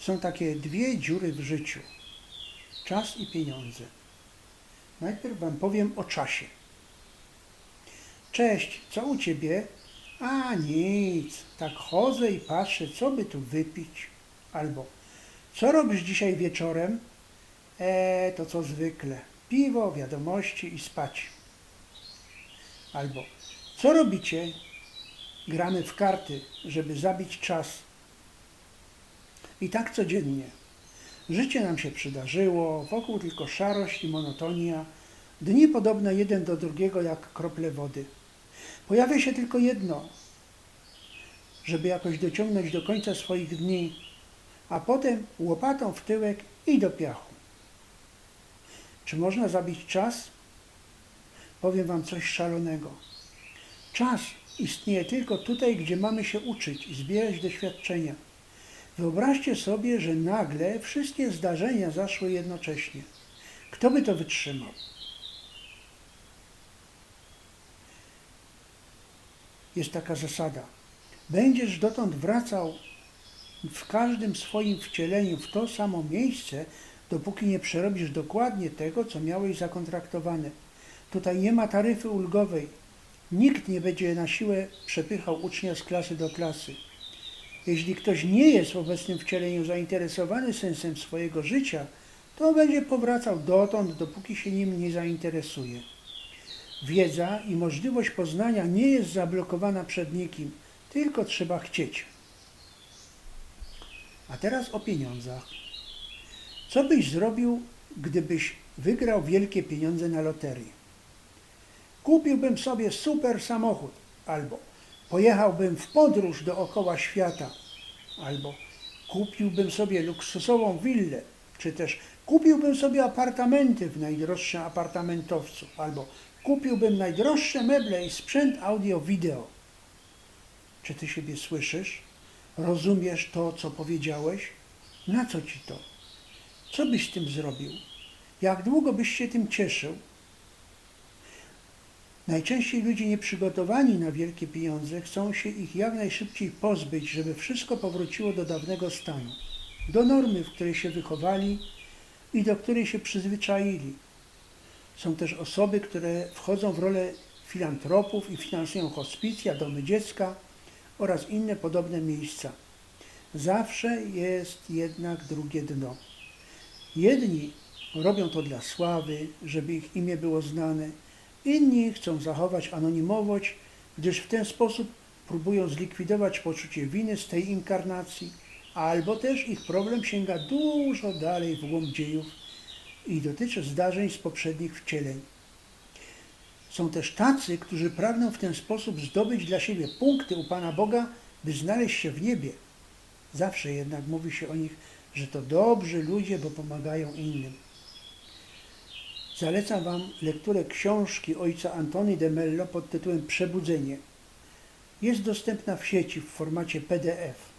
Są takie dwie dziury w życiu. Czas i pieniądze. Najpierw Wam powiem o czasie. Cześć, co u Ciebie? A nic, tak chodzę i patrzę, co by tu wypić. Albo, co robisz dzisiaj wieczorem? E, to co zwykle. Piwo, wiadomości i spać. Albo, co robicie? Gramy w karty, żeby zabić czas. I tak codziennie. Życie nam się przydarzyło, wokół tylko szarość i monotonia, dni podobne jeden do drugiego jak krople wody. Pojawia się tylko jedno, żeby jakoś dociągnąć do końca swoich dni, a potem łopatą w tyłek i do piachu. Czy można zabić czas? Powiem Wam coś szalonego. Czas istnieje tylko tutaj, gdzie mamy się uczyć i zbierać doświadczenia. Wyobraźcie sobie, że nagle wszystkie zdarzenia zaszły jednocześnie. Kto by to wytrzymał? Jest taka zasada. Będziesz dotąd wracał w każdym swoim wcieleniu w to samo miejsce, dopóki nie przerobisz dokładnie tego, co miałeś zakontraktowane. Tutaj nie ma taryfy ulgowej. Nikt nie będzie na siłę przepychał ucznia z klasy do klasy. Jeśli ktoś nie jest w obecnym wcieleniu zainteresowany sensem swojego życia, to będzie powracał dotąd, dopóki się nim nie zainteresuje. Wiedza i możliwość poznania nie jest zablokowana przed nikim, tylko trzeba chcieć. A teraz o pieniądzach. Co byś zrobił, gdybyś wygrał wielkie pieniądze na loterii? Kupiłbym sobie super samochód, albo pojechałbym w podróż dookoła świata, albo kupiłbym sobie luksusową willę, czy też kupiłbym sobie apartamenty w najdroższym apartamentowcu, albo kupiłbym najdroższe meble i sprzęt audio-wideo. Czy ty siebie słyszysz? Rozumiesz to, co powiedziałeś? Na co ci to? Co byś z tym zrobił? Jak długo byś się tym cieszył? Najczęściej ludzie nieprzygotowani na wielkie pieniądze chcą się ich jak najszybciej pozbyć, żeby wszystko powróciło do dawnego stanu, do normy, w której się wychowali i do której się przyzwyczaili. Są też osoby, które wchodzą w rolę filantropów i finansują hospicja, domy dziecka oraz inne podobne miejsca. Zawsze jest jednak drugie dno. Jedni robią to dla sławy, żeby ich imię było znane, inni chcą zachować anonimowość, gdyż w ten sposób próbują zlikwidować poczucie winy z tej inkarnacji, albo też ich problem sięga dużo dalej w głąb dziejów i dotyczy zdarzeń z poprzednich wcieleń. Są też tacy, którzy pragną w ten sposób zdobyć dla siebie punkty u Pana Boga, by znaleźć się w niebie. Zawsze jednak mówi się o nich, że to dobrzy ludzie, bo pomagają innym. Zalecam Wam lekturę książki ojca Antoni de Mello pod tytułem Przebudzenie. Jest dostępna w sieci w formacie PDF.